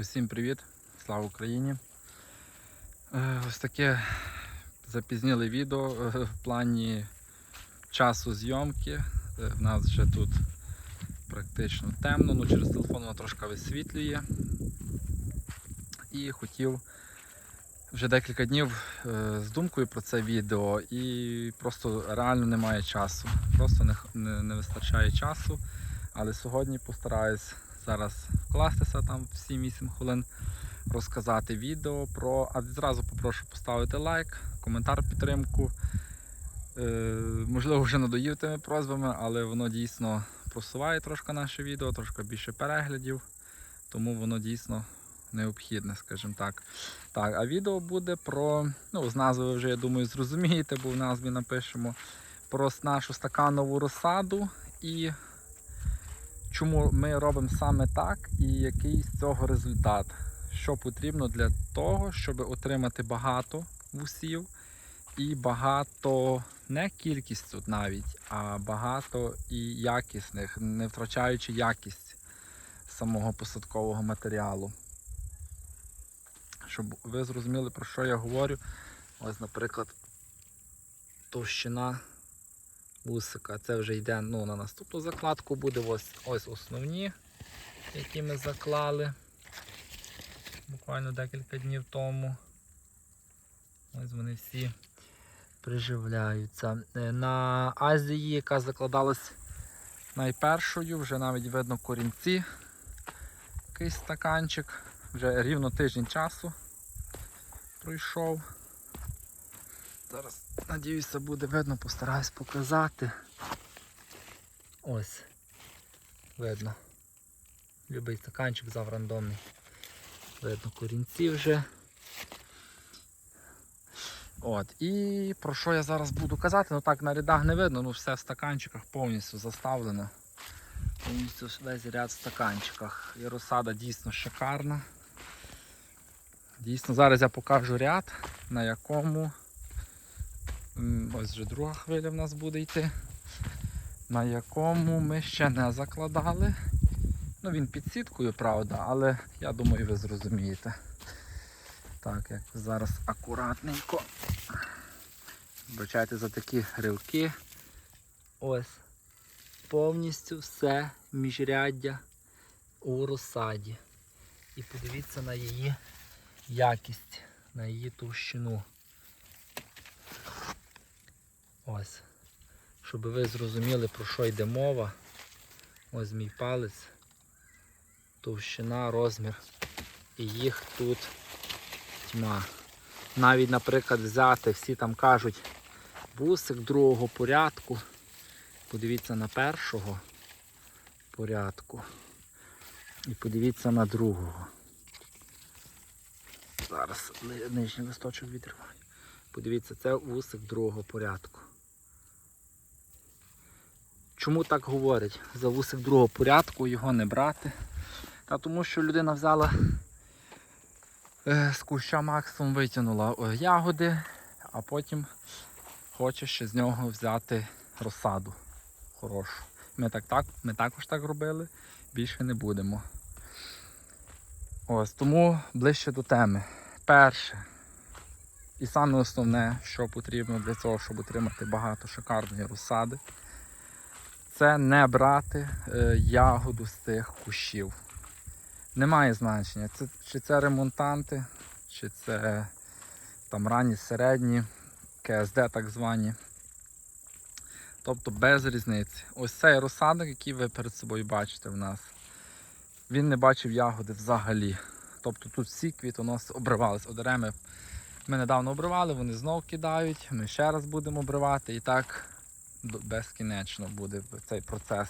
Усім привіт! Слава Україні! Е, Ось таке запізніле відео е, в плані часу зйомки. Е, В нас вже тут практично темно, ну через телефон воно трошки висвітлює. І хотів вже декілька днів з думкою про це відео і просто реально немає часу. Просто не, не, не вистачає часу. Але сьогодні постараюсь зараз вкластися там в 7-8 хвилин, розказати відео про. А зразу попрошу поставити лайк, коментар підтримку. Е, можливо, вже надоїв тими просьбами, але воно дійсно просуває трошки наше відео, трошки більше переглядів, тому воно дійсно необхідне, скажімо так. Так, а відео буде про, ну, з назви вже, я думаю, зрозумієте, бо в назві напишемо про нашу стаканову розсаду і чому ми робимо саме так і який з цього результат. Що потрібно для того, щоб отримати багато вусів і багато, не кількість тут навіть, а багато і якісних, не втрачаючи якість самого посадкового матеріалу. Щоб ви зрозуміли, про що я говорю. Ось, наприклад, товщина вусика. Це вже йде ну, на наступну закладку. Буде ось, ось основні, які ми заклали буквально декілька днів тому. Ось вони всі приживляються. Е, На Азії, яка закладалась найпершою, вже навіть видно корінці. Якийсь стаканчик. Вже рівно тиждень часу пройшов. Зараз, надіюся, буде видно, постараюсь показати. Ось. Видно. Любий стаканчик взяв рандомний. Видно корінці вже. От. І про що я зараз буду казати? Ну так на рядах не видно, ну все в стаканчиках повністю заставлено. Повністю весь ряд в стаканчиках. І розсада дійсно шикарна. Дійсно, зараз я покажу ряд, на якому Ось вже друга хвиля в нас буде йти, на якому ми ще не закладали. Ну він під сіткою, правда, але я думаю, ви зрозумієте. Так, як зараз акуратненько. Вибачайте за такі ривки. Ось. Повністю все міжряддя у розсаді. І подивіться на її якість, на її товщину. Ось. Щоб ви зрозуміли, про що йде мова. Ось мій палець, товщина, розмір. І їх тут тьма. Навіть, наприклад, взяти, всі там кажуть, бусик другого порядку. Подивіться на першого порядку. І подивіться на другого. Зараз нижній листочок відриваю. Подивіться, це вусик другого порядку. Чому так говорять? За вусик другого порядку його не брати. Та тому що людина взяла е, з куща максимум витягнула е, ягоди, а потім хоче ще з нього взяти розсаду хорошу. Ми, так, так, ми також так робили, більше не будемо. Ось, тому ближче до теми. Перше. І саме основне, що потрібно для цього, щоб отримати багато шикарної розсади, це не брати е, ягоду з цих кущів. Немає значення, це, чи це ремонтанти, чи це там ранні, середні, КСД так звані. Тобто без різниці. Ось цей розсадник, який ви перед собою бачите в нас, він не бачив ягоди взагалі. Тобто тут всі квітоноси обривались. Одереми ми недавно обривали, вони знов кидають, ми ще раз будемо обривати і так безкінечно буде цей процес.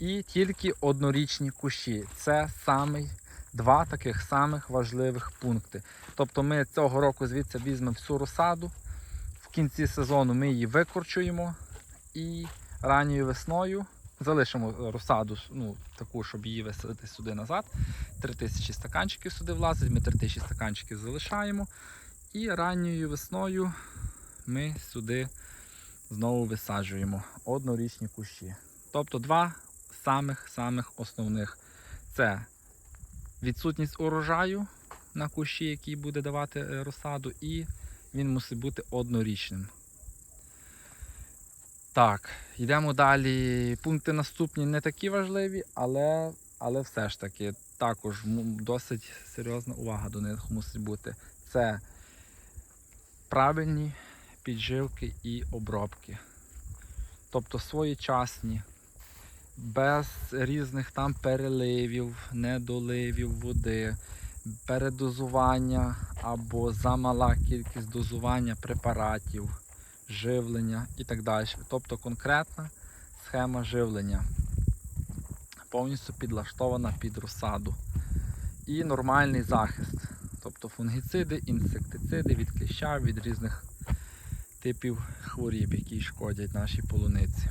І тільки однорічні кущі. Це самий, два таких самих важливих пункти. Тобто ми цього року звідси візьмемо всю розсаду, в кінці сезону ми її викорчуємо і ранньою весною залишимо розсаду ну, таку, щоб її висадити сюди назад. 3000 стаканчиків сюди влазить, ми 3000 стаканчиків залишаємо. І ранньою весною ми сюди знову висаджуємо однорічні кущі. Тобто два самих-самих основних. Це відсутність урожаю на кущі, який буде давати е, розсаду, і він мусить бути однорічним. Так, йдемо далі. Пункти наступні не такі важливі, але, але все ж таки також досить серйозна увага до них мусить бути. Це правильні підживки і обробки. Тобто своєчасні, без різних там переливів, недоливів води, передозування або замала кількість дозування препаратів, живлення і так далі. Тобто конкретна схема живлення повністю підлаштована під розсаду. І нормальний захист. Тобто фунгіциди, інсектициди від кліща, від різних типів хворіб, які шкодять нашій полуниці.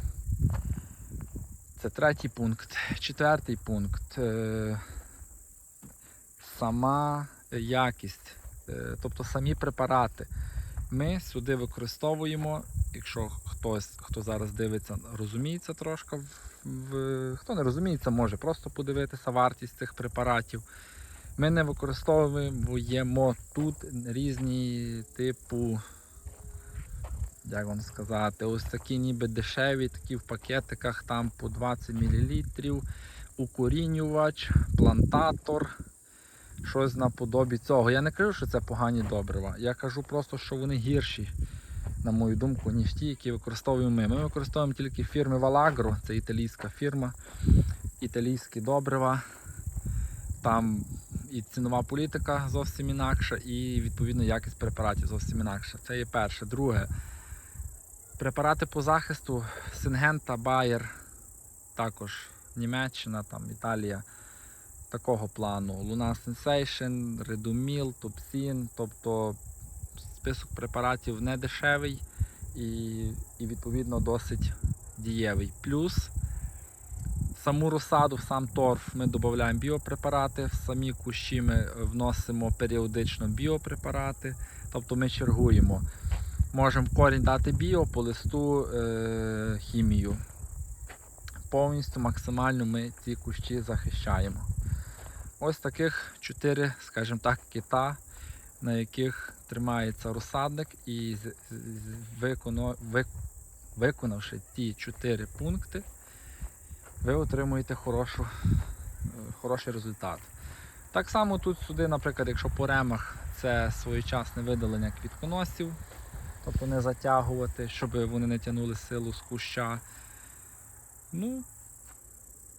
Це третій пункт. Четвертий пункт. е, Сама якість, е, тобто самі препарати. Ми сюди використовуємо, якщо хтось, хто зараз дивиться, розуміється трошки, в, хто не розуміється, може просто подивитися вартість цих препаратів. Ми не використовуємо тут різні типу, як вам сказати, ось такі ніби дешеві, такі в пакетиках там по 20 мл, укорінювач, плантатор, щось наподобі цього. Я не кажу, що це погані добрива. Я кажу просто, що вони гірші, на мою думку, ніж ті, які використовуємо ми. Ми використовуємо тільки фірми Valagro, це італійська фірма, італійські добрива. Там і цінова політика зовсім інакша, і відповідно якість препаратів зовсім інакша. Це є перше. Друге, препарати по захисту Сингента, Bayer, також Німеччина, там, Італія такого плану. Luna Sensation, Redumil, Topsin, тобто список препаратів не дешевий і, і відповідно досить дієвий. Плюс саму розсаду, сам торф ми додаємо біопрепарати, в самі кущі ми вносимо періодично біопрепарати, тобто ми чергуємо. Можемо корінь дати біо, по листу е- хімію. Повністю максимально ми ці кущі захищаємо. Ось таких чотири, скажімо так, кита, на яких тримається розсадник, і з- з- виконо- ви- виконавши ті чотири пункти, ви отримуєте хорошу, хороший результат. Так само тут сюди, наприклад, якщо по ремах це своєчасне видалення квітконосів, тобто не затягувати, щоб вони не тягнули силу з куща. Ну,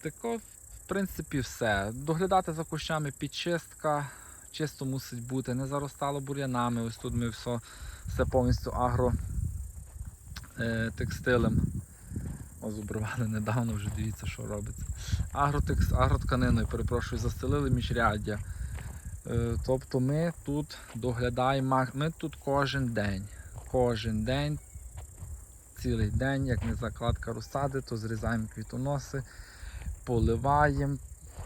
тако, в принципі, все. Доглядати за кущами підчистка, чисто мусить бути, не заростало бур'янами. Ось тут ми все, все повністю агро е. Ось обривали недавно, вже дивіться, що робиться. Агротекс, агротканиною, перепрошую, застелили міжряддя. Е, тобто ми тут доглядаємо, ми тут кожен день. Кожен день, цілий день, як не закладка розсади, то зрізаємо квітоноси, поливаємо,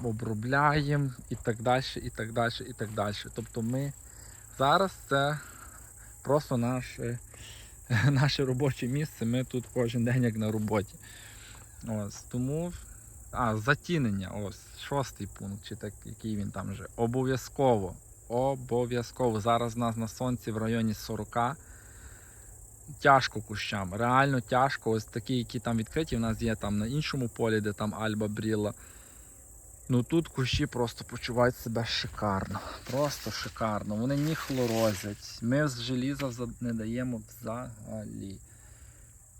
обробляємо і так далі, і так далі, і так далі. Тобто ми зараз це просто наше, наше робоче місце. Ми тут кожен день як на роботі. Ось, тому. А, затінення, ось, шостий пункт, чи так, який він там вже. Обов'язково. Обов'язково. Зараз у нас на сонці в районі 40. Тяжко кущам, реально тяжко. Ось такі, які там відкриті, в нас є там на іншому полі, де там Альба Бріла. Ну тут кущі просто почувають себе шикарно. Просто шикарно. Вони не хлорозять. Ми з желіза не даємо взагалі.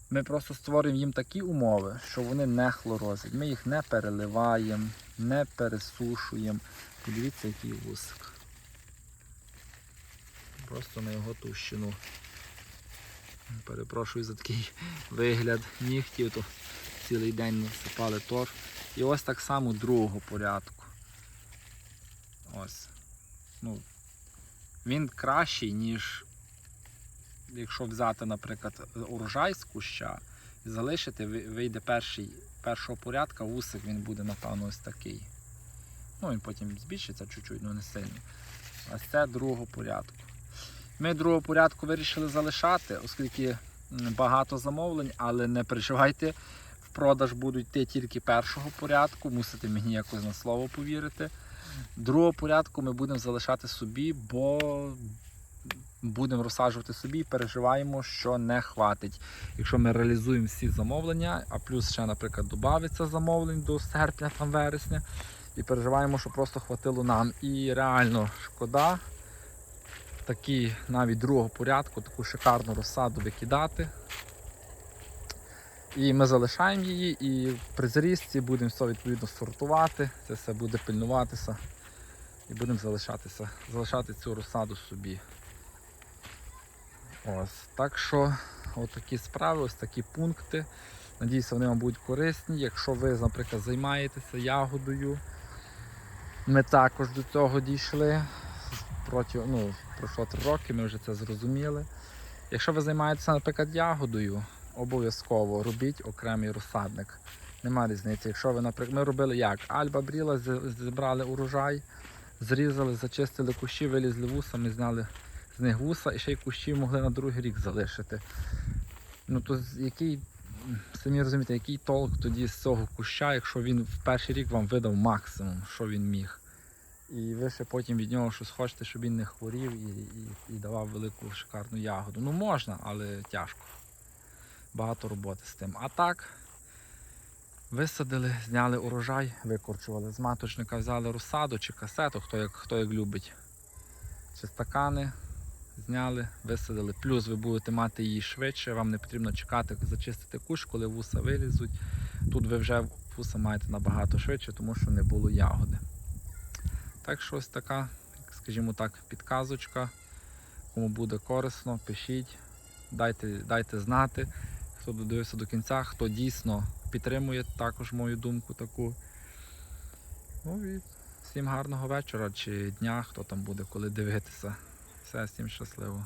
Ми просто створюємо їм такі умови, що вони не хлорозять. Ми їх не переливаємо, не пересушуємо. Подивіться, який вусик. Просто на його товщину. Перепрошую за такий вигляд нігтів, то цілий день насипали торф. І ось так само другого порядку. Ось. Ну, він кращий, ніж якщо взяти, наприклад, урожай з куща і залишити, вийде перший, першого порядка, вусик він буде, напевно, ось такий. Ну, він потім збільшиться чуть-чуть, але не сильно. Ось це другого порядку. Ми другого порядку вирішили залишати, оскільки багато замовлень, але не переживайте, в продаж будуть йти тільки першого порядку, мусите мені якось на слово повірити. Другого порядку ми будемо залишати собі, бо будемо розсаджувати собі і переживаємо, що не хватить. Якщо ми реалізуємо всі замовлення, а плюс ще, наприклад, додається замовлень до серпня там вересня, і переживаємо, що просто хватило нам. І реально шкода такі навіть другого порядку, таку шикарну розсаду викидати. І ми залишаємо її, і при зрізці будемо все відповідно сортувати, це все буде пильнуватися. І будемо залишатися, залишати цю розсаду собі. Ось. Так що, от такі справи, ось такі пункти. Надіюся, вони вам будуть корисні. Якщо ви, наприклад, займаєтеся ягодою, ми також до цього дійшли. Проти, ну, пройшло три роки, ми вже це зрозуміли. Якщо ви займаєтеся, наприклад, ягодою, обов'язково робіть окремий розсадник. Нема різниці. Якщо ви, наприклад, ми робили як? Альба бріла, зібрали урожай, зрізали, зачистили кущі, вилізли вуса, ми зняли з них вуса і ще й кущі могли на другий рік залишити. Ну то який, самі розумієте, який толк тоді з цього куща, якщо він в перший рік вам видав максимум, що він міг. І ви ще потім від нього щось хочете, щоб він не хворів і, і, і давав велику шикарну ягоду. Ну можна, але тяжко. Багато роботи з тим. А так, висадили, зняли урожай, викорчували. З маточника взяли розсаду чи касету, хто як, хто як любить. Чи стакани зняли, висадили. Плюс ви будете мати її швидше, вам не потрібно чекати, зачистити кущ, коли вуса вилізуть. Тут ви вже вуса маєте набагато швидше, тому що не було ягоди. Так що ось така, скажімо так, підказочка. Кому буде корисно, пишіть, дайте, дайте знати, хто додивився до кінця, хто дійсно підтримує також мою думку таку. Ну і всім гарного вечора чи дня, хто там буде коли дивитися. Все, всім щасливо.